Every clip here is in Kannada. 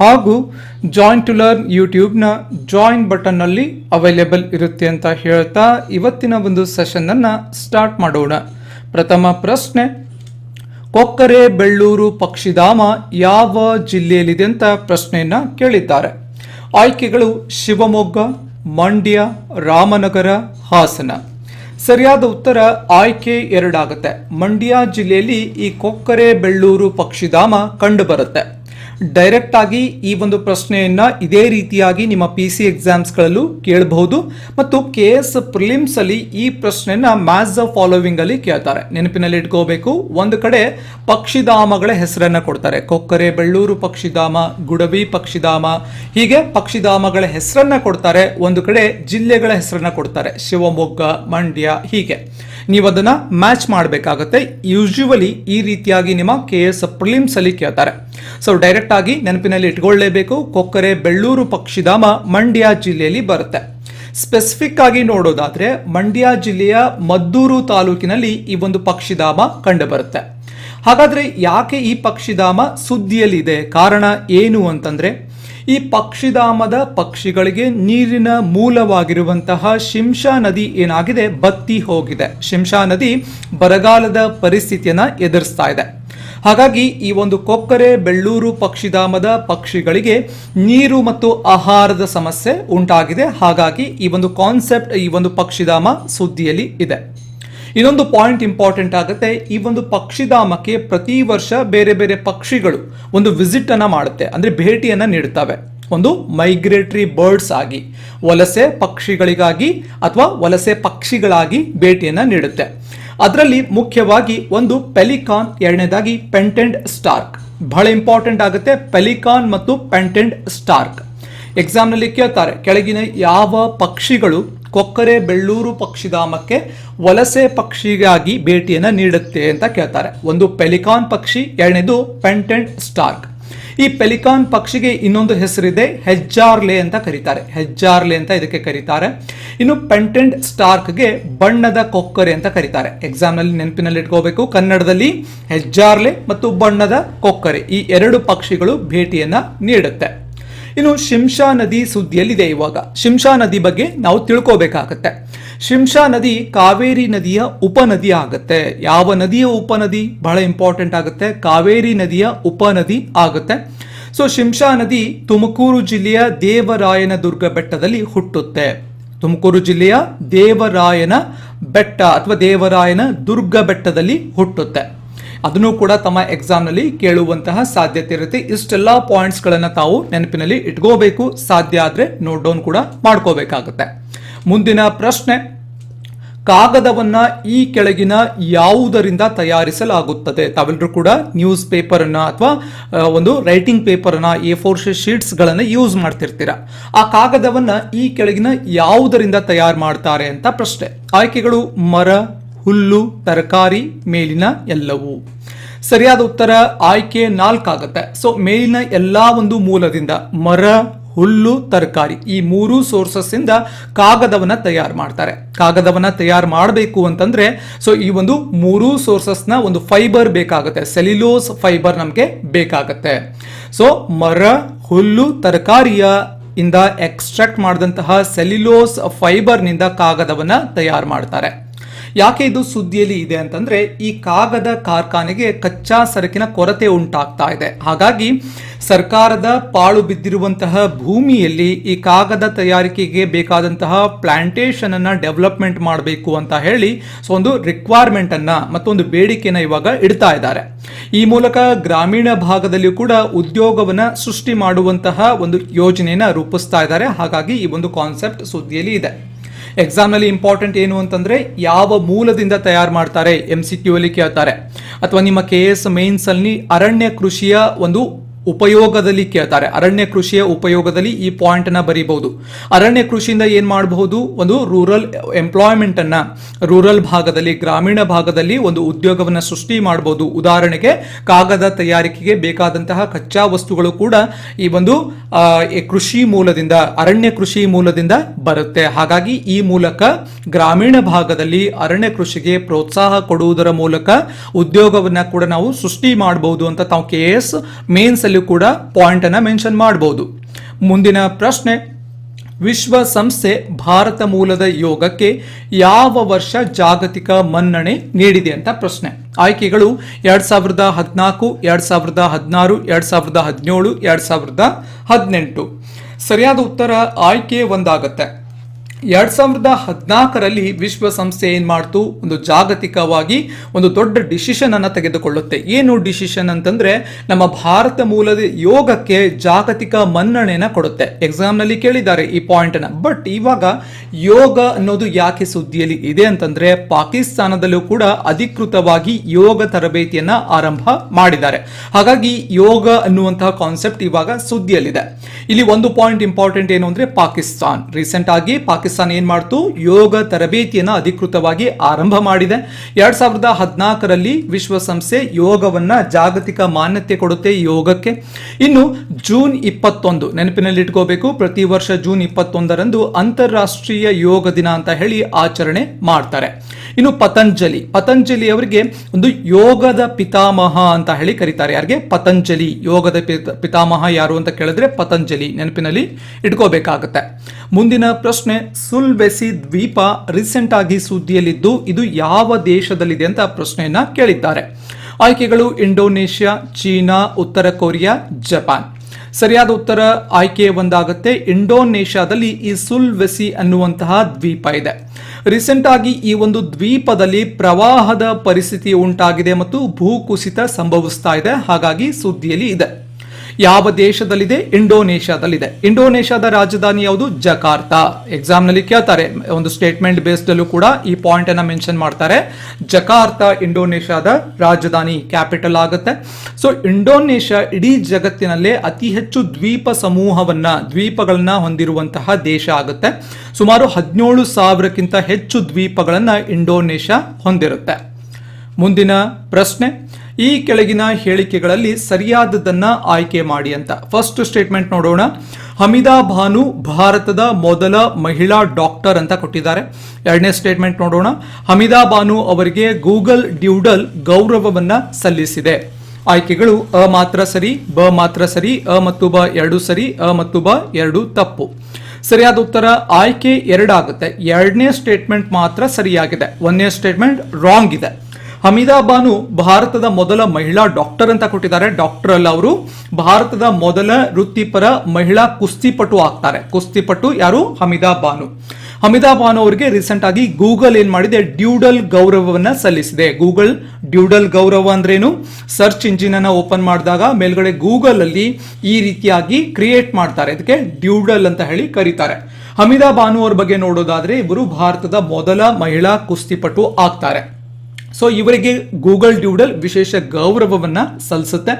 ಹಾಗೂ ಜಾಯಿನ್ ಟು ಲರ್ನ್ ಯೂಟ್ಯೂಬ್ನ ಜಾಯಿನ್ ಬಟನ್ನಲ್ಲಿ ಅವೈಲೇಬಲ್ ಇರುತ್ತೆ ಅಂತ ಹೇಳ್ತಾ ಇವತ್ತಿನ ಒಂದು ಸೆಷನನ್ನು ಸ್ಟಾರ್ಟ್ ಮಾಡೋಣ. ಪ್ರಥಮ ಪ್ರಶ್ನೆ, ಕೊಕ್ಕರೆ, ಬೆಳ್ಳೂರು, ಪಕ್ಷಿಧಾಮ ಯಾವ ಜಿಲ್ಲೆಯಲ್ಲಿದೆ ಅಂತ ಪ್ರಶ್ನೆಯನ್ನ ಕೇಳಿದ್ದಾರೆ. ಆಯ್ಕೆಗಳು ಶಿವಮೊಗ್ಗ, ಮಂಡ್ಯ, ರಾಮನಗರ, ಹಾಸನ. ಸರಿಯಾದ ಉತ್ತರ ಆಯ್ಕೆ ಎರಡಾಗುತ್ತೆ. ಮಂಡ್ಯ ಜಿಲ್ಲೆಯಲ್ಲಿ ಈ ಕೊಕ್ಕರೆ, ಬೆಳ್ಳೂರು, ಪಕ್ಷಿಧಾಮ ಕಂಡುಬರುತ್ತೆ. ಡೈರೆಕ್ಟ್ ಆಗಿ ಈ ಒಂದು ಪ್ರಶ್ನೆಯನ್ನ ಇದೇ ರೀತಿಯಾಗಿ ನಿಮ್ಮ ಪಿ ಸಿ ಎಕ್ಸಾಮ್ಸ್ಗಳಲ್ಲೂ ಕೇಳಬಹುದು ಮತ್ತು ಕೆ ಎಸ್ ಪ್ರಿಲಿಮ್ಸ್ ಅಲ್ಲಿ ಈ ಪ್ರಶ್ನೆಯನ್ನ ಮ್ಯಾಚ್ ದ ಫಾಲೋವಿಂಗ್ ಅಲ್ಲಿ ಕೇಳ್ತಾರೆ. ನೆನಪಿನಲ್ಲಿ ಇಟ್ಕೋಬೇಕು, ಒಂದು ಕಡೆ ಪಕ್ಷಿಧಾಮಗಳ ಹೆಸರನ್ನ ಕೊಡ್ತಾರೆ. ಕೊಕ್ಕರೆ, ಬೆಳ್ಳೂರು ಪಕ್ಷಿಧಾಮ, ಗುಡವಿ ಪಕ್ಷಿಧಾಮ, ಹೀಗೆ ಪಕ್ಷಿಧಾಮಗಳ ಹೆಸರನ್ನ ಕೊಡ್ತಾರೆ. ಒಂದು ಕಡೆ ಜಿಲ್ಲೆಗಳ ಹೆಸರನ್ನ ಕೊಡ್ತಾರೆ. ಶಿವಮೊಗ್ಗ, ಮಂಡ್ಯ, ಹೀಗೆ. ನೀವು ಅದನ್ನ ಮ್ಯಾಚ್ ಮಾಡಬೇಕಾಗತ್ತೆ. ಯೂಶುವಲಿ ಈ ರೀತಿಯಾಗಿ ನಿಮ್ಮ ಕೆ ಎಸ್ ಪ್ರಿಲಿಮ್ಸ್ ಅಲ್ಲಿ ಕೇಳ್ತಾರೆ. ಸೊ ಡೈರೆಕ್ಟ್ ಆಗಿ ನೆನಪಿನಲ್ಲಿ ಇಟ್ಕೊಳ್ಳೇಬೇಕು. ಕೊಕ್ಕರೆ, ಬೆಳ್ಳೂರು, ಪಕ್ಷಿಧಾಮ, ಮಂಡ್ಯ ಜಿಲ್ಲೆಯಲ್ಲಿ ಬರುತ್ತೆ. ಸ್ಪೆಸಿಫಿಕ್ ಆಗಿ ನೋಡೋದಾದ್ರೆ, ಮಂಡ್ಯ ಜಿಲ್ಲೆಯ ಮದ್ದೂರು ತಾಲೂಕಿನಲ್ಲಿ ಈ ಒಂದು ಪಕ್ಷಿಧಾಮ ಕಂಡುಬರುತ್ತೆ. ಹಾಗಾದ್ರೆ ಯಾಕೆ ಈ ಪಕ್ಷಿಧಾಮ ಸುದ್ದಿಯಲ್ಲಿದೆ? ಕಾರಣ ಏನು ಅಂತಂದ್ರೆ, ಈ ಪಕ್ಷಿಧಾಮದ ಪಕ್ಷಿಗಳಿಗೆ ನೀರಿನ ಮೂಲವಾಗಿರುವಂತಹ ಶಿಂಷಾ ನದಿ ಏನಾಗಿದೆ? ಬತ್ತಿ ಹೋಗಿದೆ. ಶಿಂಷಾ ನದಿ ಬರಗಾಲದ ಪರಿಸ್ಥಿತಿಯನ್ನ ಎದುರಿಸ್ತಾ ಇದೆ. ಹಾಗಾಗಿ ಈ ಒಂದು ಕೊಕ್ಕರೆ ಬೆಳ್ಳೂರು ಪಕ್ಷಿಧಾಮದ ಪಕ್ಷಿಗಳಿಗೆ ನೀರು ಮತ್ತು ಆಹಾರದ ಸಮಸ್ಯೆ ಉಂಟಾಗಿದೆ. ಹಾಗಾಗಿ ಈ ಒಂದು ಕಾನ್ಸೆಪ್ಟ್ ಈ ಒಂದು ಪಕ್ಷಿಧಾಮ ಸುದ್ದಿಯಲ್ಲಿ ಇದೆ. ಇನ್ನೊಂದು ಪಾಯಿಂಟ್ ಇಂಪಾರ್ಟೆಂಟ್ ಆಗುತ್ತೆ. ಈ ಒಂದು ಪಕ್ಷಿಧಾಮಕ್ಕೆ ಪ್ರತಿ ವರ್ಷ ಬೇರೆ ಬೇರೆ ಪಕ್ಷಿಗಳು ಒಂದು ವಿಸಿಟ್ ಅನ್ನ ಮಾಡುತ್ತೆ. ಅಂದ್ರೆ ಭೇಟಿಯನ್ನ ನೀಡುತ್ತವೆ. ಒಂದು ಮೈಗ್ರೇಟರಿ ಬರ್ಡ್ಸ್ ಆಗಿ, ವಲಸೆ ಪಕ್ಷಿಗಳಿಗಾಗಿ ಅಥವಾ ವಲಸೆ ಪಕ್ಷಿಗಳಾಗಿ ಭೇಟಿಯನ್ನ ನೀಡುತ್ತೆ. ಅದರಲ್ಲಿ ಮುಖ್ಯವಾಗಿ ಒಂದು ಪೆಲಿಕಾನ್ ಎರಡನೇದಾಗಿ ಪೆಂಟೆಂಡ್ ಸ್ಟಾರ್ಕ್. ಬಹಳ ಇಂಪಾರ್ಟೆಂಟ್ ಆಗುತ್ತೆ ಪೆಲಿಕಾನ್ ಮತ್ತು ಪೆಂಟೆಂಡ್ ಸ್ಟಾರ್ಕ್. ಎಕ್ಸಾಮ್ನಲ್ಲಿ ಕೇಳ್ತಾರೆ, ಕೆಳಗಿನ ಯಾವ ಪಕ್ಷಿಗಳು ಕೊಕ್ಕರೆ ಬೆಳ್ಳೂರು ಪಕ್ಷಿಧಾಮಕ್ಕೆ ವಲಸೆ ಪಕ್ಷಿಗಾಗಿ ಭೇಟಿಯನ್ನು ನೀಡುತ್ತೆ ಅಂತ ಕೇಳ್ತಾರೆ. ಒಂದು ಪೆಲಿಕಾನ್ ಪಕ್ಷಿ, ಎರಡನೇದು ಪೆಂಟೆಂಟ್ ಸ್ಟಾರ್ಕ್. ಈ ಪೆಲಿಕಾನ್ ಪಕ್ಷಿಗೆ ಇನ್ನೊಂದು ಹೆಸರಿದೆ ಹೆಜ್ಜಾರ್ಲೆ ಅಂತ ಕರೀತಾರೆ. ಹೆಜ್ಜಾರ್ಲೆ ಅಂತ ಇದಕ್ಕೆ ಕರೀತಾರೆ. ಇನ್ನು ಪೆಂಟೆಂಟ್ ಸ್ಟಾರ್ಕ್ಗೆ ಬಣ್ಣದ ಕೊಕ್ಕರೆ ಅಂತ ಕರೀತಾರೆ. ಎಕ್ಸಾಮ್ನಲ್ಲಿ ನೆನಪಿನಲ್ಲಿ ಇಟ್ಕೋಬೇಕು. ಕನ್ನಡದಲ್ಲಿ ಹೆಜ್ಜಾರ್ಲೆ ಮತ್ತು ಬಣ್ಣದ ಕೊಕ್ಕರೆ ಈ ಎರಡು ಪಕ್ಷಿಗಳು ಭೇಟಿಯನ್ನ ನೀಡುತ್ತೆ. ಇನ್ನು ಶಿಂಷಾ ನದಿ ಸುದ್ದಿಯಲ್ಲಿದೆ ಇವಾಗ. ಶಿಂಷಾ ನದಿ ಬಗ್ಗೆ ನಾವು ತಿಳ್ಕೋಬೇಕಾಗತ್ತೆ. ಶಿಂಷಾ ನದಿ ಕಾವೇರಿ ನದಿಯ ಉಪನದಿ ಆಗುತ್ತೆ. ಯಾವ ನದಿಯ ಉಪನದಿ? ಬಹಳ ಇಂಪಾರ್ಟೆಂಟ್ ಆಗುತ್ತೆ. ಕಾವೇರಿ ನದಿಯ ಉಪನದಿ ಆಗುತ್ತೆ. ಸೊ ಶಿಂಷಾ ನದಿ ತುಮಕೂರು ಜಿಲ್ಲೆಯ ದೇವರಾಯನ ದುರ್ಗ ಬೆಟ್ಟದಲ್ಲಿ ಹುಟ್ಟುತ್ತೆ. ತುಮಕೂರು ಜಿಲ್ಲೆಯ ದೇವರಾಯನ ಬೆಟ್ಟ ಅಥವಾ ದೇವರಾಯನ ದುರ್ಗ ಬೆಟ್ಟದಲ್ಲಿ ಹುಟ್ಟುತ್ತೆ. ಅದನ್ನು ಕೂಡ ತಮ್ಮ ಎಕ್ಸಾಮ್ನಲ್ಲಿ ಕೇಳುವಂತಹ ಸಾಧ್ಯತೆ ಇರುತ್ತೆ. ಇಷ್ಟೆಲ್ಲ ಪಾಯಿಂಟ್ಸ್ಗಳನ್ನು ತಾವು ನೆನಪಿನಲ್ಲಿ ಇಟ್ಕೋಬೇಕು. ಸಾಧ್ಯ ಆದರೆ ನೋಟ್ ಡೌನ್ ಕೂಡ ಮಾಡ್ಕೋಬೇಕಾಗುತ್ತೆ. ಮುಂದಿನ ಪ್ರಶ್ನೆ. ಕಾಗದವನ್ನ ಈ ಕೆಳಗಿನ ಯಾವುದರಿಂದ ತಯಾರಿಸಲಾಗುತ್ತದೆ? ತಾವೆಲ್ಲರೂ ಕೂಡ ನ್ಯೂಸ್ ಪೇಪರ್ ಅನ್ನ ಅಥವಾ ಒಂದು ರೈಟಿಂಗ್ ಪೇಪರ್ ಅನ್ನ ಎ ಫೋರ್ ಶೀಟ್ಸ್ ಗಳನ್ನ ಯೂಸ್ ಮಾಡ್ತಿರ್ತೀರ. ಆ ಕಾಗದವನ್ನ ಈ ಕೆಳಗಿನ ಯಾವುದರಿಂದ ತಯಾರು ಮಾಡ್ತಾರೆ ಅಂತ ಪ್ರಶ್ನೆ. ಆಯ್ಕೆಗಳು ಮರ, ಹುಲ್ಲು, ತರಕಾರಿ, ಮೇಲಿನ ಎಲ್ಲವೂ. ಸರಿಯಾದ ಉತ್ತರ ಆಯ್ಕೆ ನಾಲ್ಕಾಗತ್ತೆ. ಸೊ ಮೇಲಿನ ಎಲ್ಲಾ ಒಂದು ಮೂಲದಿಂದ ಮರ ಹುಲ್ಲು, ತರಕಾರಿ ಈ ಮೂರು ಸೋರ್ಸಸ್ ಇಂದ ಕಾಗದವನ್ನ ತಯಾರು ಮಾಡ್ತಾರೆ. ಕಾಗದವನ್ನ ತಯಾರು ಮಾಡಬೇಕು ಅಂತಂದ್ರೆ ಸೊ ಈ ಒಂದು ಮೂರು ಸೋರ್ಸಸ್ನ ಒಂದು ಫೈಬರ್ ಬೇಕಾಗುತ್ತೆ. ಸೆಲ್ಯುಲೋಸ್ ಫೈಬರ್ ನಮಗೆ ಬೇಕಾಗುತ್ತೆ. ಸೊ ಮರ, ಹುಲ್ಲು, ತರಕಾರಿಯ ಇಂದ ಎಕ್ಸ್ಟ್ರಾಕ್ಟ್ ಮಾಡಿದಂತಹ ಸೆಲ್ಯುಲೋಸ್ ಫೈಬರ್ನಿಂದ ಕಾಗದವನ್ನ ತಯಾರು ಮಾಡ್ತಾರೆ. ಯಾಕೆ ಇದು ಸುದ್ದಿಯಲ್ಲಿ ಇದೆ ಅಂತಂದ್ರೆ ಈ ಕಾಗದ ಕಾರ್ಖಾನೆಗೆ ಕಚ್ಚಾ ಸರಕಿನ ಕೊರತೆ ಉಂಟಾಗ್ತಾ ಇದೆ. ಹಾಗಾಗಿ ಸರ್ಕಾರದ ಪಾಳು ಬಿದ್ದಿರುವಂತಹ ಭೂಮಿಯಲ್ಲಿ ಈ ಕಾಗದ ತಯಾರಿಕೆಗೆ ಬೇಕಾದಂತಹ ಪ್ಲಾಂಟೇಶನ್ ಅನ್ನ ಡೆವಲಪ್ಮೆಂಟ್ ಮಾಡಬೇಕು ಅಂತ ಹೇಳಿ ಸೊ ಒಂದು ರಿಕ್ವೈರ್ಮೆಂಟ್ ಅನ್ನ ಮತ್ತೊಂದು ಬೇಡಿಕೆನ ಇವಾಗ ಇಡ್ತಾ ಇದ್ದಾರೆ. ಈ ಮೂಲಕ ಗ್ರಾಮೀಣ ಭಾಗದಲ್ಲಿಯೂ ಕೂಡ ಉದ್ಯೋಗವನ್ನ ಸೃಷ್ಟಿ ಮಾಡುವಂತಹ ಒಂದು ಯೋಜನೆಯನ್ನ ರೂಪಿಸ್ತಾ ಇದ್ದಾರೆ. ಹಾಗಾಗಿ ಈ ಒಂದು ಕಾನ್ಸೆಪ್ಟ್ ಸುದ್ದಿಯಲ್ಲಿ ಇದೆ. ಎಕ್ಸಾಮ್ನಲ್ಲಿ ಇಂಪಾರ್ಟೆಂಟ್ ಏನು ಅಂತಂದ್ರೆ ಯಾವ ಮೂಲದಿಂದ ತಯಾರು ಮಾಡ್ತಾರೆ ಎಂ ಸಿ ಕ್ಯೂ ಅಲ್ಲಿ ಕೇಳ್ತಾರೆ. ಅಥವಾ ನಿಮ್ಮ ಕೆ ಎಸ್ ಮೇನ್ಸ್ ಅಲ್ಲಿ ಅರಣ್ಯ ಕೃಷಿಯ ಒಂದು ಉಪಯೋಗದಲ್ಲಿ ಕೇಳ್ತಾರೆ. ಅರಣ್ಯ ಕೃಷಿಯ ಉಪಯೋಗದಲ್ಲಿ ಈ ಪಾಯಿಂಟ್ ಅನ್ನ ಬರೀಬಹುದು. ಅರಣ್ಯ ಕೃಷಿಯಿಂದ ಏನ್ ಮಾಡಬಹುದು? ಒಂದು ರೂರಲ್ ಎಂಪ್ಲಾಯ್ಮೆಂಟ್ ಅನ್ನ ರೂರಲ್ ಭಾಗದಲ್ಲಿ, ಗ್ರಾಮೀಣ ಭಾಗದಲ್ಲಿ ಒಂದು ಉದ್ಯೋಗವನ್ನ ಸೃಷ್ಟಿ ಮಾಡಬಹುದು. ಉದಾಹರಣೆಗೆ, ಕಾಗದ ತಯಾರಿಕೆಗೆ ಬೇಕಾದಂತಹ ಕಚ್ಚಾ ವಸ್ತುಗಳು ಕೂಡ ಈ ಒಂದು ಕೃಷಿ ಮೂಲದಿಂದ, ಅರಣ್ಯ ಕೃಷಿ ಮೂಲದಿಂದ ಬರುತ್ತೆ. ಹಾಗಾಗಿ ಈ ಮೂಲಕ ಗ್ರಾಮೀಣ ಭಾಗದಲ್ಲಿ ಅರಣ್ಯ ಕೃಷಿಗೆ ಪ್ರೋತ್ಸಾಹ ಕೊಡುವುದರ ಮೂಲಕ ಉದ್ಯೋಗವನ್ನ ಕೂಡ ನಾವು ಸೃಷ್ಟಿ ಮಾಡಬಹುದು ಅಂತ ತಾವು ಕೆ ಎಸ್ ಮೇನ್ಸ್ ಅಲ್ಲೂ ಕೂಡ ಪಾಯಿಂಟ್ ಅನ್ನ ಮೆನ್ಷನ್ ಮಾಡಬಹುದು ಮುಂದಿನ ಪ್ರಶ್ನೆ ವಿಶ್ವಸಂಸ್ಥೆ ಭಾರತ ಮೂಲದ ಯೋಗಕ್ಕೆ ಯಾವ ವರ್ಷ ಜಾಗತಿಕ ಮನ್ನಣೆ ನೀಡಿದೆ ಅಂತ ಪ್ರಶ್ನೆ. ಆಯ್ಕೆಗಳು ಎರಡ್ ಸಾವಿರದ ಹದಿನಾಲ್ಕು, ಎರಡ್ ಸಾವಿರದ ಹದಿನಾರು, ಎರಡ್ ಸಾವಿರದ ಹದಿನೇಳು, ಎರಡ್ ಸಾವಿರದ ಹದಿನೆಂಟು. ಸರಿಯಾದ ಉತ್ತರ ಆಯ್ಕೆ ಒಂದಾಗತ್ತೆ. ಎರಡ್ ಸಾವಿರದ ಹದಿನಾಲ್ಕರಲ್ಲಿ ವಿಶ್ವಸಂಸ್ಥೆ ಏನ್ ಮಾಡ್ತು? ಒಂದು ಜಾಗತಿಕವಾಗಿ ಒಂದು ದೊಡ್ಡ ಡಿಸಿಷನ್ ಅನ್ನ ತೆಗೆದುಕೊಳ್ಳುತ್ತೆ. ಏನು ಡಿಸಿಷನ್ ಅಂತಂದ್ರೆ ನಮ್ಮ ಭಾರತ ಮೂಲದ ಯೋಗಕ್ಕೆ ಜಾಗತಿಕ ಮನ್ನಣೆನ ಕೊಡುತ್ತೆ. ಎಕ್ಸಾಮ್ನಲ್ಲಿ ಕೇಳಿದ್ದಾರೆ ಈ ಪಾಯಿಂಟ್ ಅನ್ನ. ಬಟ್ ಇವಾಗ ಯೋಗ ಅನ್ನೋದು ಯಾಕೆ ಸುದ್ದಿಯಲ್ಲಿ ಇದೆ ಅಂತಂದ್ರೆ ಪಾಕಿಸ್ತಾನದಲ್ಲೂ ಕೂಡ ಅಧಿಕೃತವಾಗಿ ಯೋಗ ತರಬೇತಿಯನ್ನ ಆರಂಭ ಮಾಡಿದ್ದಾರೆ. ಹಾಗಾಗಿ ಯೋಗ ಅನ್ನುವಂತಹ ಕಾನ್ಸೆಪ್ಟ್ ಇವಾಗ ಸುದ್ದಿಯಲ್ಲಿದೆ. ಇಲ್ಲಿ ಒಂದು ಪಾಯಿಂಟ್ ಇಂಪಾರ್ಟೆಂಟ್ ಏನು ಅಂದ್ರೆ ಪಾಕಿಸ್ತಾನ್. ರೀಸೆಂಟ್ ಆಗಿ ಪಾಕಿಸ್ತಾನ ಏನ್ ಮಾಡ್ತು? ಯೋಗ ತರಬೇತಿಯನ್ನ ಅಧಿಕೃತವಾಗಿ ಆರಂಭ ಮಾಡಿದೆ. ಎರಡ್ ಸಾವಿರದ ಹದಿನಾಲ್ಕರಲ್ಲಿ ವಿಶ್ವಸಂಸ್ಥೆ ಯೋಗವನ್ನ ಜಾಗತಿಕ ಮಾನ್ಯತೆ ಕೊಡುತ್ತೆ ಯೋಗಕ್ಕೆ. ಇನ್ನು ಜೂನ್ ಇಪ್ಪತ್ತೊಂದು ನೆನಪಿನಲ್ಲಿ ಇಟ್ಕೋಬೇಕು. ಪ್ರತಿ ವರ್ಷ ಜೂನ್ ಇಪ್ಪತ್ತೊಂದರಂದು ಅಂತಾರಾಷ್ಟ್ರೀಯ ಯೋಗ ದಿನ ಅಂತ ಹೇಳಿ ಆಚರಣೆ ಮಾಡ್ತಾರೆ. ಇನ್ನು ಪತಂಜಲಿ. ಪತಂಜಲಿ ಅವರಿಗೆ ಒಂದು ಯೋಗದ ಪಿತಾಮಹ ಅಂತ ಹೇಳಿ ಕರೀತಾರೆ. ಯಾರಿಗೆ? ಪತಂಜಲಿ. ಯೋಗದ ಪಿತ- ಪಿತಾಮಹ ಯಾರು ಅಂತ ಕೇಳಿದ್ರೆ ಪತಂಜಲಿ ನೆನಪಿನಲ್ಲಿ ಇಟ್ಕೋಬೇಕಾಗತ್ತೆ. ಮುಂದಿನ ಪ್ರಶ್ನೆ, ಸುಲ್ಬೆಸಿ ದ್ವೀಪ ರೀಸೆಂಟ್ ಆಗಿ ಸುದ್ದಿಯಲ್ಲಿದ್ದು ಇದು ಯಾವ ದೇಶದಲ್ಲಿದೆ ಅಂತ ಪ್ರಶ್ನೆಯನ್ನ ಕೇಳಿದ್ದಾರೆ. ಆಯ್ಕೆಗಳು ಇಂಡೋನೇಷ್ಯಾ, ಚೀನಾ, ಉತ್ತರ ಕೊರಿಯಾ, ಜಪಾನ್. ಸರಿಯಾದ ಉತ್ತರ ಆಯ್ಕೆ ಒಂದಾಗುತ್ತೆ. ಇಂಡೋನೇಷ್ಯಾದಲ್ಲಿ ಈ ಸುಲ್ವೆಸಿ ಅನ್ನುವಂತಹ ದ್ವೀಪ ಇದೆ. ರೀಸೆಂಟ್ ಆಗಿ ಈ ಒಂದು ದ್ವೀಪದಲ್ಲಿ ಪ್ರವಾಹದ ಪರಿಸ್ಥಿತಿ ಉಂಟಾಗಿದೆ ಮತ್ತು ಭೂಕುಸಿತ ಸಂಭವಿಸ್ತಾ ಇದೆ. ಹಾಗಾಗಿ ಸುದ್ದಿಯಲ್ಲಿ ಇದೆ. ಯಾವ ದೇಶದಲ್ಲಿದೆ? ಇಂಡೋನೇಷ್ಯಾದಲ್ಲಿದೆ. ಇಂಡೋನೇಷ್ಯಾದ ರಾಜಧಾನಿ ಯಾವುದು? ಜಕಾರ್ತಾ. ಎಕ್ಸಾಮ್ನಲ್ಲಿ ಕೇಳ್ತಾರೆ. ಒಂದು ಸ್ಟೇಟ್ಮೆಂಟ್ ಬೇಸ್ಡ್ ಅಲ್ಲೂ ಕೂಡ ಈ ಪಾಯಿಂಟ್ ಅನ್ನ ಮೆನ್ಷನ್ ಮಾಡ್ತಾರೆ. ಜಕಾರ್ತಾ ಇಂಡೋನೇಷ್ಯಾದ ರಾಜಧಾನಿ ಕ್ಯಾಪಿಟಲ್ ಆಗುತ್ತೆ. ಸೊ ಇಂಡೋನೇಷ್ಯಾ ಇಡೀ ಜಗತ್ತಿನಲ್ಲೇ ಅತಿ ಹೆಚ್ಚು ದ್ವೀಪ ಸಮೂಹವನ್ನ, ದ್ವೀಪಗಳನ್ನ ಹೊಂದಿರುವಂತಹ ದೇಶ ಆಗುತ್ತೆ. ಸುಮಾರು ಹದಿನೇಳು ಸಾವಿರಕ್ಕಿಂತ ಹೆಚ್ಚು ದ್ವೀಪಗಳನ್ನ ಇಂಡೋನೇಷ್ಯಾ ಹೊಂದಿರುತ್ತೆ. ಮುಂದಿನ ಪ್ರಶ್ನೆ. ಈ ಕೆಳಗಿನ ಹೇಳಿಕೆಗಳಲ್ಲಿ ಸರಿಯಾದದನ್ನ ಆಯ್ಕೆ ಮಾಡಿ ಅಂತ. ಫಸ್ಟ್ ಸ್ಟೇಟ್ಮೆಂಟ್ ನೋಡೋಣ. ಹಮಿದಾ ಭಾನು ಭಾರತದ ಮೊದಲ ಮಹಿಳಾ ಡಾಕ್ಟರ್ ಅಂತ ಕೊಟ್ಟಿದ್ದಾರೆ. ಎರಡನೇ ಸ್ಟೇಟ್ಮೆಂಟ್ ನೋಡೋಣ. ಹಮಿದಾ ಭಾನು ಅವರಿಗೆ ಗೂಗಲ್ ಡ್ಯೂಡಲ್ ಗೌರವವನ್ನ ಸಲ್ಲಿಸಿದೆ. ಆಯ್ಕೆಗಳು ಅ ಮಾತ್ರ ಸರಿ, ಬ ಮಾತ್ರ ಸರಿ, ಅ ಮತ್ತು ಬ ಎರಡು ಸರಿ, ಅ ಮತ್ತು ಬ ಎರಡು ತಪ್ಪು. ಸರಿಯಾದ ಉತ್ತರ ಆಯ್ಕೆ ಎರಡಾಗುತ್ತೆ. ಎರಡನೇ ಸ್ಟೇಟ್ಮೆಂಟ್ ಮಾತ್ರ ಸರಿಯಾಗಿದೆ. ಒಂದನೇ ಸ್ಟೇಟ್ಮೆಂಟ್ ರಾಂಗ್ ಇದೆ. ಹಮೀದಾ ಬಾನು ಭಾರತದ ಮೊದಲ ಮಹಿಳಾ ಡಾಕ್ಟರ್ ಅಂತ ಕೊಟ್ಟಿದ್ದಾರೆ. ಡಾಕ್ಟರ್ ಅಲ್ಲ ಅವರು. ಭಾರತದ ಮೊದಲ ವೃತ್ತಿಪರ ಮಹಿಳಾ ಕುಸ್ತಿಪಟು ಆಗ್ತಾರೆ. ಕುಸ್ತಿಪಟು ಯಾರು? ಹಮೀದಾ ಬಾನು ಹಮೀದಾ ಬಾನು ಅವರಿಗೆ ರೀಸೆಂಟ್ ಆಗಿ ಗೂಗಲ್ ಏನ್ ಮಾಡಿದೆ? ಡ್ಯೂಡಲ್ ಗೌರವವನ್ನ ಸಲ್ಲಿಸಿದೆ. ಗೂಗಲ್ ಡ್ಯೂಡಲ್ ಗೌರವ ಅಂದ್ರೇನು? ಸರ್ಚ್ ಇಂಜಿನ್ ಅನ್ನ ಓಪನ್ ಮಾಡಿದಾಗ ಮೇಲ್ಗಡೆ ಗೂಗಲ್ ಅಲ್ಲಿ ಈ ರೀತಿಯಾಗಿ ಕ್ರಿಯೇಟ್ ಮಾಡ್ತಾರೆ. ಇದಕ್ಕೆ ಡ್ಯೂಡಲ್ ಅಂತ ಹೇಳಿ ಕರೀತಾರೆ. ಹಮೀದಾ ಬಾನು ಅವ್ರ ಬಗ್ಗೆ ನೋಡೋದಾದ್ರೆ ಇವರು ಭಾರತದ ಮೊದಲ ಮಹಿಳಾ ಕುಸ್ತಿಪಟು ಆಗ್ತಾರೆ. ಸೊ ಇವರಿಗೆ ಗೂಗಲ್ ಡ್ಯೂಡಲ್ ವಿಶೇಷ ಗೌರವವನ್ನ ಸಲ್ಲಿಸುತ್ತೆ.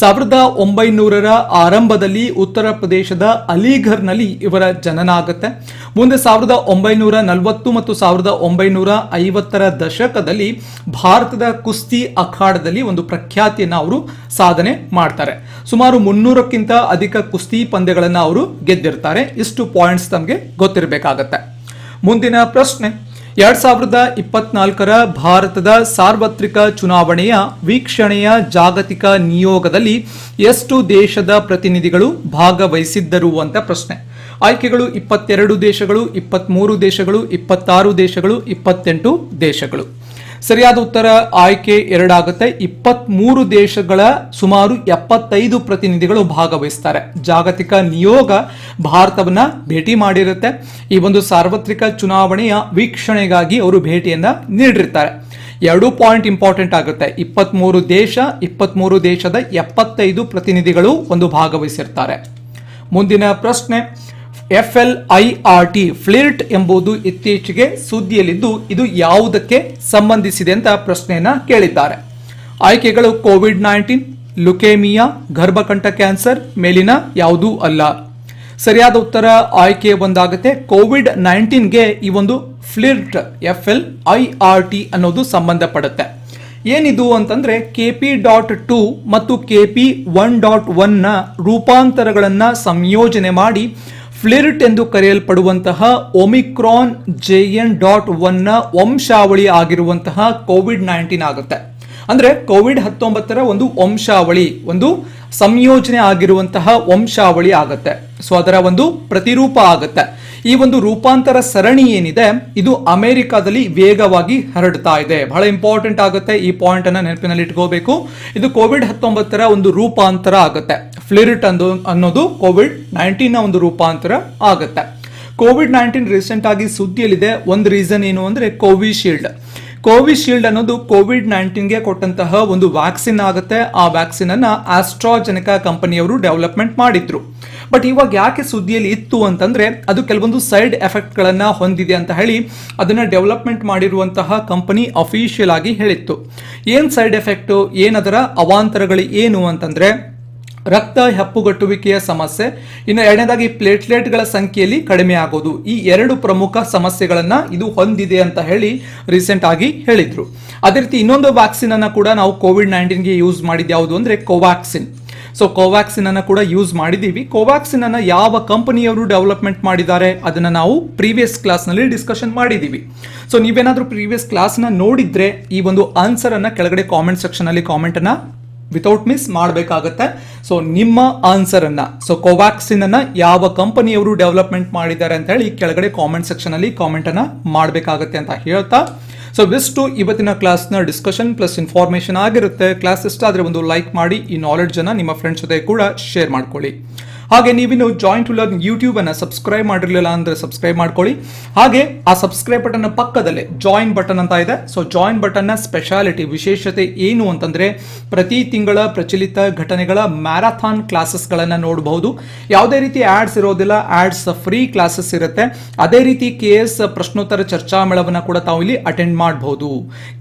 ಸಾವಿರದ ಒಂಬೈನೂರರ ಆರಂಭದಲ್ಲಿ ಉತ್ತರ ಪ್ರದೇಶದ ಅಲಿಘರ್ನಲ್ಲಿ ಇವರ ಜನನ ಆಗುತ್ತೆ ಮುಂದೆ ಸಾವಿರದ ಒಂಬೈನೂರ ನಲವತ್ತು ಮತ್ತು ಸಾವಿರದ ಒಂಬೈನೂರ ಐವತ್ತರ ದಶಕದಲ್ಲಿ ಭಾರತದ ಕುಸ್ತಿ ಅಖಾಡದಲ್ಲಿ ಒಂದು ಪ್ರಖ್ಯಾತಿಯನ್ನು ಅವರು ಸಾಧನೆ ಮಾಡ್ತಾರೆ. ಸುಮಾರು ಮುನ್ನೂರಕ್ಕಿಂತ ಅಧಿಕ ಕುಸ್ತಿ ಪಂದ್ಯಗಳನ್ನು ಅವರು ಗೆದ್ದಿರ್ತಾರೆ. ಇಷ್ಟು ಪಾಯಿಂಟ್ಸ್ ತಮಗೆ ಗೊತ್ತಿರಬೇಕಾಗತ್ತೆ. ಮುಂದಿನ ಪ್ರಶ್ನೆ. ಎರಡ್ ಸಾವಿರದ ಇಪ್ಪತ್ನಾಲ್ಕರ ಭಾರತದ ಸಾರ್ವತ್ರಿಕ ಚುನಾವಣೆಯ ವೀಕ್ಷಣೆಯ ಜಾಗತಿಕ ನಿಯೋಗದಲ್ಲಿ ಎಷ್ಟು ದೇಶದ ಪ್ರತಿನಿಧಿಗಳು ಭಾಗವಹಿಸಿದ್ದರು ಅಂತ ಪ್ರಶ್ನೆ. ಆಯ್ಕೆಗಳು ಇಪ್ಪತ್ತೆರಡು ದೇಶಗಳು ಇಪ್ಪತ್ಮೂರು ದೇಶಗಳು, ಇಪ್ಪತ್ತಾರು ದೇಶಗಳು, ಇಪ್ಪತ್ತೆಂಟು ದೇಶಗಳು. ಸರಿಯಾದ ಉತ್ತರ ಆಯ್ಕೆ ಎರಡಾಗುತ್ತೆ. ಇಪ್ಪತ್ಮೂರು ದೇಶಗಳ ಸುಮಾರು ಎಪ್ಪತ್ತೈದು ಪ್ರತಿನಿಧಿಗಳು ಭಾಗವಹಿಸ್ತಾರೆ. ಜಾಗತಿಕ ನಿಯೋಗ ಭಾರತವನ್ನ ಭೇಟಿ ಮಾಡಿರುತ್ತೆ. ಈ ಒಂದು ಸಾರ್ವತ್ರಿಕ ಚುನಾವಣೆಯ ವೀಕ್ಷಣೆಗಾಗಿ ಅವರು ಭೇಟಿಯನ್ನ ನೀಡಿರ್ತಾರೆ. ಎರಡು ಪಾಯಿಂಟ್ ಇಂಪಾರ್ಟೆಂಟ್ ಆಗುತ್ತೆ. ಇಪ್ಪತ್ಮೂರು ದೇಶ, ಇಪ್ಪತ್ಮೂರು ದೇಶದ ಎಪ್ಪತ್ತೈದು ಪ್ರತಿನಿಧಿಗಳು ಒಂದು ಭಾಗವಹಿಸಿರ್ತಾರೆ. ಮುಂದಿನ ಪ್ರಶ್ನೆ F L I R T flirt ಎಂಬುದು ಇತ್ತೀಚೆಗೆ ಸುದ್ದಿಯಲ್ಲಿದ್ದು ಇದು ಯಾವುದಕ್ಕೆ ಸಂಬಂಧಿಸಿದೆ ಅಂತ ಪ್ರಶ್ನೆಯನ್ನ ಕೇಳಿದ್ದಾರೆ. ಆಯ್ಕೆಗಳು ಕೋವಿಡ್ ನೈನ್ಟೀನ್, ಲುಕೇಮಿಯಾ, ಗರ್ಭಕಂಠ ಕ್ಯಾನ್ಸರ್, ಮೇಲಿನ ಯಾವುದೂ ಅಲ್ಲ. ಸರಿಯಾದ ಉತ್ತರ ಆಯ್ಕೆ ಒಂದಾಗುತ್ತೆ. ಕೋವಿಡ್ ನೈನ್ಟೀನ್ಗೆ ಈ ಒಂದು FLiRT F L I R T ಅನ್ನೋದು ಸಂಬಂಧಪಡುತ್ತೆ. ಏನಿದು ಅಂತಂದ್ರೆ ಕೆ ಪಿ ಡಾಟ್ ಟು ಮತ್ತು ಕೆ ಪಿ ಒನ್ ಡಾಟ್ ಒನ್ನ ರೂಪಾಂತರಗಳನ್ನ ಸಂಯೋಜನೆ ಮಾಡಿ ಫ್ಲಿರ್ಟ್ ಎಂದು ಕರೆಯಲ್ಪಡುವಂತಹ ಒಮಿಕ್ರಾನ್ ಜೆ ಎನ್ ಡಾಟ್ ಒನ್ನ ವಂಶಾವಳಿ ಆಗಿರುವಂತಹ ಕೋವಿಡ್ ನೈನ್ಟೀನ್ ಆಗುತ್ತೆ. ಅಂದ್ರೆ ಕೋವಿಡ್ ಹತ್ತೊಂಬತ್ತರ ಒಂದು ವಂಶಾವಳಿ, ಒಂದು ಸಂಯೋಜನೆ ಆಗಿರುವಂತಹ ವಂಶಾವಳಿ ಆಗುತ್ತೆ. ಸೊ ಅದರ ಒಂದು ಪ್ರತಿರೂಪ ಆಗುತ್ತೆ. ಈ ಒಂದು ರೂಪಾಂತರ ಸರಣಿ ಏನಿದೆ, ಇದು ಅಮೆರಿಕಾದಲ್ಲಿ ವೇಗವಾಗಿ ಹರಡ್ತಾ ಇದೆ. ಬಹಳ ಇಂಪಾರ್ಟೆಂಟ್ ಆಗುತ್ತೆ ಈ ಪಾಯಿಂಟ್ ಅನ್ನ ನೆನಪಿನಲ್ಲಿ ಇಟ್ಕೋಬೇಕು. ಇದು ಕೋವಿಡ್ ಹತ್ತೊಂಬತ್ತರ ಒಂದು ರೂಪಾಂತರ ಆಗುತ್ತೆ. ಫ್ಲಿರಿಟ್ ಅಂದು ಅನ್ನೋದು ಕೋವಿಡ್ ನೈನ್ಟೀನ್ ಒಂದು ರೂಪಾಂತರ ಆಗುತ್ತೆ. ಕೋವಿಡ್ ನೈನ್ಟೀನ್ ರೀಸೆಂಟ್ ಆಗಿ ಸುದ್ದಿಯಲ್ಲಿದೆ. ಒಂದು ರೀಸನ್ ಏನು ಅಂದ್ರೆ ಕೋವಿಶೀಲ್ಡ್. ಕೋವಿಶೀಲ್ಡ್ ಅನ್ನೋದು ಕೋವಿಡ್ ನೈನ್ಟೀನ್ಗೆ ಕೊಟ್ಟಂತಹ ಒಂದು ವ್ಯಾಕ್ಸಿನ್ ಆಗುತ್ತೆ. ಆ ವ್ಯಾಕ್ಸಿನ್ ಅನ್ನ ಆಸ್ಟ್ರಾಜೆನಿಕಾ ಕಂಪನಿಯವರು ಡೆವಲಪ್ಮೆಂಟ್ ಮಾಡಿದ್ರು. ಬಟ್ ಇವಾಗ ಯಾಕೆ ಸುದ್ದಿಯಲ್ಲಿ ಇತ್ತು ಅಂತಂದ್ರೆ ಅದು ಕೆಲವೊಂದು ಸೈಡ್ ಎಫೆಕ್ಟ್ಗಳನ್ನ ಹೊಂದಿದೆ ಅಂತ ಹೇಳಿ ಅದನ್ನ ಡೆವಲಪ್ಮೆಂಟ್ ಮಾಡಿರುವಂತಹ ಕಂಪನಿ ಅಫಿಷಿಯಲ್ ಆಗಿ ಹೇಳಿತ್ತು. ಏನ್ ಸೈಡ್ ಎಫೆಕ್ಟ್ ಏನದರ ಅವಾಂತರಗಳು ಏನು ಅಂತಂದ್ರೆ ರಕ್ತ ಹೆಪ್ಪುಗಟ್ಟುವಿಕೆಯ ಸಮಸ್ಯೆ, ಇನ್ನು ಎರಡನೇದಾಗಿ ಪ್ಲೇಟ್ಲೆಟ್ಗಳ ಸಂಖ್ಯೆಯಲ್ಲಿ ಕಡಿಮೆ ಆಗೋದು, ಈ ಎರಡು ಪ್ರಮುಖ ಸಮಸ್ಯೆಗಳನ್ನ ಇದು ಹೊಂದಿದೆ ಅಂತ ಹೇಳಿ ರೀಸೆಂಟ್ ಆಗಿ ಹೇಳಿದ್ರು. ಅದೇ ರೀತಿ ಇನ್ನೊಂದು ವ್ಯಾಕ್ಸಿನ್ ಅನ್ನ ಕೂಡ ನಾವು ಕೋವಿಡ್ ನೈನ್ಟೀನ್ಗೆ ಯೂಸ್ ಮಾಡಿದ್ದು ಯಾವುದು ಅಂದ್ರೆ ಕೋವ್ಯಾಕ್ಸಿನ್ ಸೊ ಕೋವ್ಯಾಕ್ಸಿನ್ ಅನ್ನ ಕೂಡ ಯೂಸ್ ಮಾಡಿದೀವಿ ಕೋವ್ಯಾಕ್ಸಿನ್ ಅನ್ನ ಯಾವ ಕಂಪನಿಯವರು ಡೆವಲಪ್ಮೆಂಟ್ ಮಾಡಿದ್ದಾರೆ ಅದನ್ನ ನಾವು ಪ್ರೀವಿಯಸ್ ಕ್ಲಾಸ್ನಲ್ಲಿ ಡಿಸ್ಕಷನ್ ಮಾಡಿದೀವಿ ಸೊ ನೀವೇನಾದ್ರೂ ಪ್ರೀವಿಯಸ್ನ ನೋಡಿದ್ರೆ ಈ ಒಂದು ಆನ್ಸರ್ ಅನ್ನ ಕೆಳಗಡೆ ಕಾಮೆಂಟ್ ಸೆಕ್ಷನ್ ಅಲ್ಲಿ ಕಾಮೆಂಟ್ ಅನ್ನ ವಿತೌಟ್ ಮಿಸ್ ಮಾಡಬೇಕಾಗತ್ತೆ. ಸೊ ನಿಮ್ಮ ಆನ್ಸರ್ ಅನ್ನ ಸೊ ಕೋವ್ಯಾಕ್ಸಿನ್ ಅನ್ನ ಯಾವ ಕಂಪನಿಯವರು ಡೆವಲಪ್ಮೆಂಟ್ ಮಾಡಿದ್ದಾರೆ ಅಂತ ಹೇಳಿ ಕೆಳಗಡೆ ಕಾಮೆಂಟ್ ಸೆಕ್ಷನ್ ಅಲ್ಲಿ ಕಾಮೆಂಟ್ ಅನ್ನ ಮಾಡಬೇಕಾಗತ್ತೆ ಅಂತ ಹೇಳ್ತಾ ಸೊ ಬೆಸ್ಟು ಇವತ್ತಿನ ಕ್ಲಾಸ್ನ ಡಿಸ್ಕಷನ್ ಪ್ಲಸ್ ಇನ್ಫಾರ್ಮೇಶನ್ ಆಗಿರುತ್ತೆ. ಕ್ಲಾಸ್ ಇಷ್ಟ ಆದರೆ ಒಂದು ಲೈಕ್ ಮಾಡಿ, ಈ ನಾಲೆಡ್ಜನ್ನು ನಿಮ್ಮ ಫ್ರೆಂಡ್ಸ್ ಜೊತೆ ಕೂಡ ಶೇರ್ ಮಾಡ್ಕೊಳ್ಳಿ. ಹಾಗೆ ನೀವಿನ್ನು ಜಾಯಿನ್ ಟು ಲರ್ನ್ ಯೂಟ್ಯೂಬ್ ಅನ್ನ ಸಬ್ಸ್ಕ್ರೈಬ್ ಮಾಡಿರಲಿಲ್ಲ ಅಂದ್ರೆ ಸಬ್ಸ್ಕ್ರೈಬ್ ಮಾಡ್ಕೊಳ್ಳಿ. ಹಾಗೆ ಆ ಸಬ್ಸ್ಕ್ರೈಬ್ ಬಟನ್ ಪಕ್ಕದಲ್ಲೇ ಜಾಯಿನ್ ಬಟನ್ ಅಂತ ಇದೆ. ಸೊ ಜಾಯಿನ್ ಬಟನ್ನ ಸ್ಪೆಷಾಲಿಟಿ ವಿಶೇಷತೆ ಏನು ಅಂತಂದ್ರೆ ಪ್ರತಿ ತಿಂಗಳ ಪ್ರಚಲಿತ ಘಟನೆಗಳ ಮ್ಯಾರಥಾನ್ ಕ್ಲಾಸಸ್ಗಳನ್ನು ನೋಡಬಹುದು. ಯಾವುದೇ ರೀತಿ ಆಡ್ಸ್ ಇರೋದಿಲ್ಲ ಆಡ್ಸ್ ಫ್ರೀ ಕ್ಲಾಸಸ್ ಇರುತ್ತೆ. ಅದೇ ರೀತಿ ಕೆ ಎಸ್ ಪ್ರಶ್ನೋತ್ತರ ಚರ್ಚಾ ಮೇಳವನ್ನ ಕೂಡ ತಾವು ಇಲ್ಲಿ ಅಟೆಂಡ್ ಮಾಡಬಹುದು.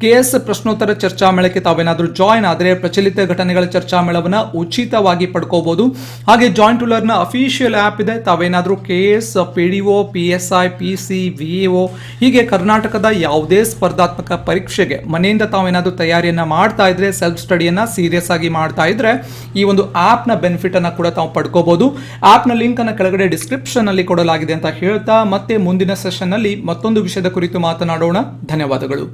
ಕೆ ಎಸ್ ಪ್ರಶ್ನೋತ್ತರ ಚರ್ಚಾ ಮೇಳಕ್ಕೆ ತಾವೇನಾದ್ರೂ ಜಾಯಿನ್ ಆದರೆ ಪ್ರಚಲಿತ ಘಟನೆಗಳ ಚರ್ಚಾ ಮೇಳವನ್ನ ಉಚಿತವಾಗಿ ಪಡ್ಕೋಬಹುದು. ಹಾಗೆ join to learn official app ಇದೆ. ತಾವೇನಾದರೂ K S P D O P S I P C V O ಹೀಗೆ ಕರ್ನಾಟಕದ ಯಾವುದೇ ಸ್ಪರ್ಧಾತ್ಮಕ ಪರೀಕ್ಷೆಗೆ ಮನೆಯಿಂದ ತಾವೇನಾದರೂ ತಯಾರಿಯನ್ನ ಮಾಡ್ತಾ ಇದ್ರೆ ಸೆಲ್ಫ್ ಸ್ಟಡಿಯನ್ನ ಸೀರಿಯಸ್ ಆಗಿ ಮಾಡ್ತಾ ಇದ್ರೆ ಈ ಒಂದು ಆ್ಯಪ್ನ ಬೆನಿಫಿಟ್ ಅನ್ನ ಕೂಡ ತಾವು ಪಡ್ಕೋಬಹುದು ಆ್ಯಪ್ನ ಲಿಂಕ್ ಅನ್ನ ಕೆಳಗಡೆ ಡಿಸ್ಕ್ರಿಪ್ಷನ್ ಅಲ್ಲಿ ಕೊಡಲಾಗಿದೆ ಅಂತ ಹೇಳ್ತಾ, ಮತ್ತೆ ಮುಂದಿನ ಸೆಷನ್ ಅಲ್ಲಿ ಮತ್ತೊಂದು ವಿಷಯದ ಕುರಿತು ಮಾತನಾಡೋಣ. ಧನ್ಯವಾದಗಳು.